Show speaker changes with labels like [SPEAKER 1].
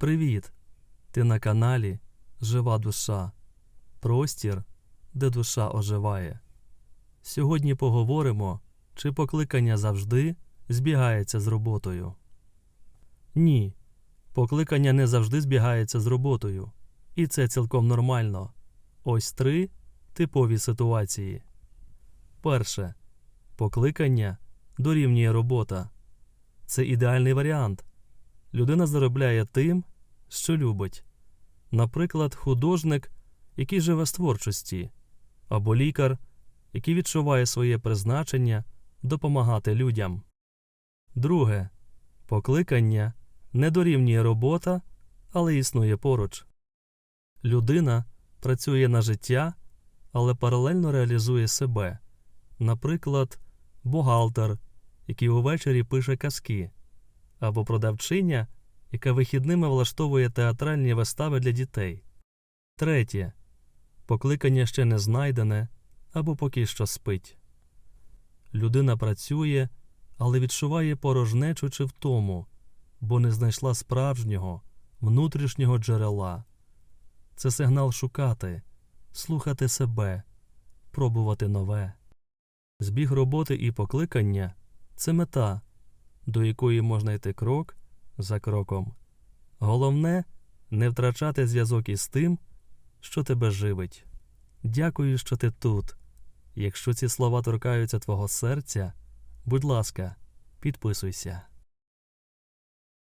[SPEAKER 1] Привіт! Ти на каналі Жива душа. Простір, де душа оживає. Сьогодні поговоримо, чи покликання завжди збігається з роботою. Ні, покликання не завжди збігається з роботою. І це цілком нормально. Ось три типові ситуації. Перше. Покликання дорівнює робота. Це ідеальний варіант. Людина заробляє тим, що любить. Наприклад, художник, який живе з творчості, або лікар, який відчуває своє призначення допомагати людям. Друге. Покликання не дорівнює робота, але існує поруч. Людина працює на життя, але паралельно реалізує себе. Наприклад, бухгалтер, який увечері пише казки, або продавчиня, яка вихідними влаштовує театральні вистави для дітей. Третє. Покликання ще не знайдене або поки що спить. Людина працює, але відчуває порожнечу чи втому, бо не знайшла справжнього, внутрішнього джерела. Це сигнал шукати, слухати себе, пробувати нове. Збіг роботи і покликання це мета, до якої можна йти крок за кроком. Головне не втрачати зв'язок із тим, що тебе живить. Дякую, що ти тут. Якщо ці слова торкаються твого серця, будь ласка, підписуйся.